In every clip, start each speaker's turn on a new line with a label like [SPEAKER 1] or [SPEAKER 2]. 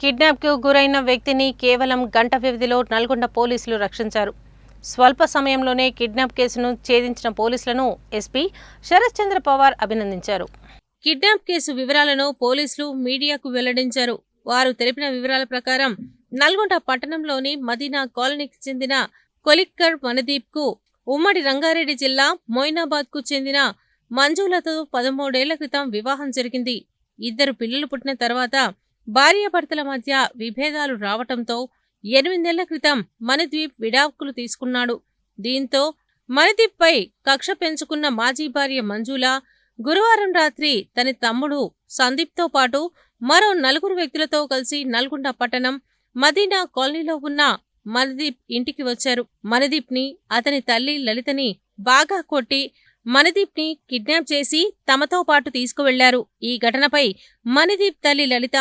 [SPEAKER 1] కిడ్నాప్కు గురైన వ్యక్తిని కేవలం గంట వ్యవధిలో నల్గొండ పోలీసులు రక్షించారు. స్వల్ప సమయంలోనే కిడ్నాప్ కేసును ఛేదించిన పోలీసులను ఎస్పీ శరత్ చంద్ర పవార్ అభినందించారు. కిడ్నాప్ కేసు వివరాలను పోలీసులు మీడియాకు వెల్లడించారు. వారు తెలిపిన వివరాల ప్రకారం నల్గొండ పట్టణంలోని మదీనా కాలనీకి చెందిన కొలిక్కర్ మనదీప్కు ఉమ్మడి రంగారెడ్డి జిల్లా మొయినాబాద్కు చెందిన మంజులతో పదమూడేళ్ళ క్రితం వివాహం జరిగింది. ఇద్దరు పిల్లలు పుట్టిన తర్వాత భార్యాభర్తల మధ్య విభేదాలు రావటంతో ఎనిమిదేళ్ళ క్రితం మణిద్వీప్ విడాకులు తీసుకున్నాడు. దీంతో మణిదీప్పై కక్ష పెంచుకున్న మాజీ భార్య మంజుల గురువారం రాత్రి తన తమ్ముడు సందీప్తో పాటు మరో నలుగురు వ్యక్తులతో కలిసి నల్గొండ పట్టణం మదీనా కాలనీలో ఉన్న మణిదీప్ ఇంటికి వచ్చారు. మణిదీప్ని అతని తల్లి లలితని బాగా కొట్టి మణిదీప్ని కిడ్నాప్ చేసి తమతో పాటు తీసుకువెళ్ళారు. ఈ ఘటనపై మణిదీప్ తల్లి లలిత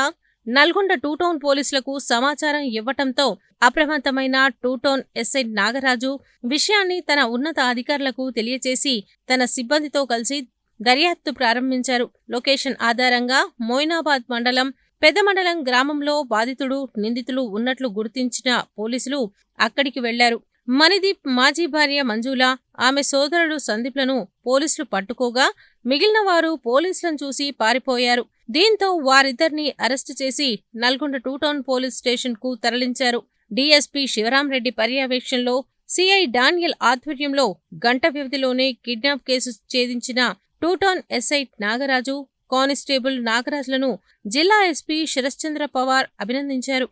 [SPEAKER 1] నల్గొండ టూ టౌన్ పోలీసులకు సమాచారం ఇవ్వటంతో అప్రమత్తమైన టూ టౌన్ ఎస్ఐ నాగరాజు విషయాన్ని తన ఉన్నత అధికారులకు తెలియచేసి తన సిబ్బందితో కలిసి దర్యాప్తు ప్రారంభించారు. లొకేషన్ ఆధారంగా మోయినాబాద్ మండలం పెద్ద మండలం గ్రామంలో బాధితుడు నిందితులు ఉన్నట్లు గుర్తించిన పోలీసులు అక్కడికి వెళ్ళారు. మణిదీప్ మాజీ భార్య మంజుల ఆమె సోదరుడు సందీప్లను పోలీసులు పట్టుకోగా మిగిలిన వారు పోలీసులను చూసి పారిపోయారు. దీంతో వారిద్దరిని అరెస్టు చేసి నల్గొండ టూ టౌన్ పోలీస్ స్టేషన్కు తరలించారు. డీఎస్పీ శివరాంరెడ్డి పర్యవేక్షణలో సిఐ డానియల్ ఆధ్వర్యంలో గంట వ్యవధిలోనే kidnap case ఛేదించిన two town SI Nagaraju constable నాగరాజులను జిల్లా ఎస్పీ శరశ్చంద్ర పవార్ అభినందించారు.